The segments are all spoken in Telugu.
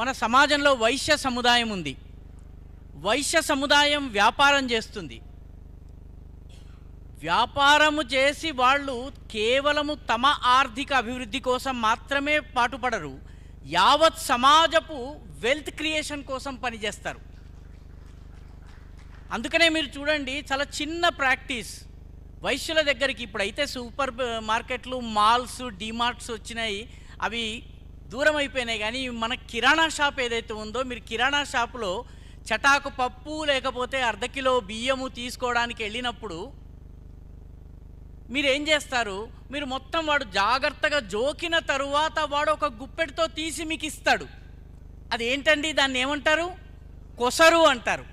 మన సమాజంలో వైశ్య సముదాయం ఉంది. వైశ్య సముదాయం వ్యాపారం చేస్తుంది. వ్యాపారము చేసి వాళ్ళు కేవలము తమ ఆర్థిక అభివృద్ధి కోసం మాత్రమే పాటుపడరు. యావత్ సమాజపు వెల్త్ క్రియేషన్ కోసం పనిచేస్తారు. అందుకనే మీరు చూడండి చాలా చిన్న ప్రాక్టీస్. వైశ్యుల దగ్గరికి ఇప్పుడైతే సూపర్ మార్కెట్లు మాల్స్ డిమార్ట్స్ వచ్చినాయి. అవి దూరం అయిపోయినాయి కానీ మన కిరాణా షాప్ ఏదైతే ఉందో మీరు కిరాణా షాపులో చటాకు పప్పు లేకపోతే అర్ధ కిలో బియ్యము తీసుకోవడానికి వెళ్ళినప్పుడు మీరు ఏం చేస్తారు? మీరు మొత్తం వాడు జాగ్రత్తగా జోకిన తరువాత వాడు ఒక గుప్పెడితో తీసి మీకు ఇస్తాడు. అది ఏంటండి దాన్ని ఏమంటారు? కొసరు అంటారు.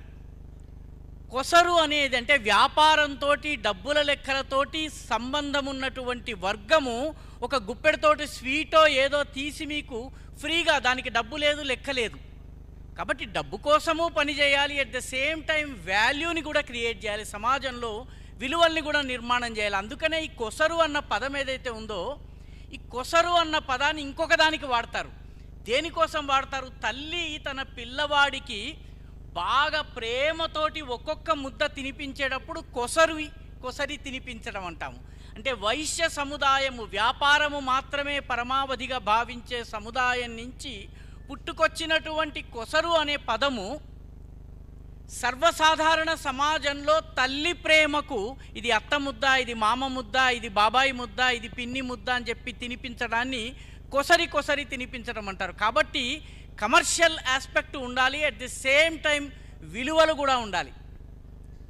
కొసరు అనేది అంటే వ్యాపారంతో డబ్బుల లెక్కలతోటి సంబంధం ఉన్నటువంటి వర్గము ఒక గుప్పెడతోటి స్వీటో ఏదో తీసి మీకు ఫ్రీగా దానికి డబ్బు లేదు లెక్క లేదు. కాబట్టి డబ్బు కోసము పని చేయాలి అట్ ద సేమ్ టైం వాల్యూని కూడా క్రియేట్ చేయాలి సమాజంలో విలువల్ని కూడా నిర్మాణం చేయాలి. అందుకనే ఈ కొసరు అన్న పదం ఏదైతే ఉందో ఈ కొసరు అన్న పదాన్ని ఇంకొక దానికి వాడతారు. దేనికోసం వాడతారు? తల్లి తన పిల్లవాడికి బాగా ప్రేమతోటి ఒక్కొక్క ముద్ద తినిపించేటప్పుడు కొసరు కొసరి తినిపించడం అంటాము. అంటే వైశ్య సముదాయము వ్యాపారము మాత్రమే పరమావధిగా భావించే సముదాయం నుంచి పుట్టుకొచ్చినటువంటి కొసరు అనే పదము సర్వసాధారణ సమాజంలో తల్లి ప్రేమకు ఇది అత్త ముద్ద ఇది మామ ముద్ద ఇది బాబాయి ముద్ద ఇది పిన్ని ముద్ద అని చెప్పి తినిపించడాన్ని కొసరి కొసరి తినిపించడం అంటారు. కాబట్టి కమర్షియల్ ఆస్పెక్ట్ ఉండాలి అట్ ది సేమ్ టైం విలువలు కూడా ఉండాలి.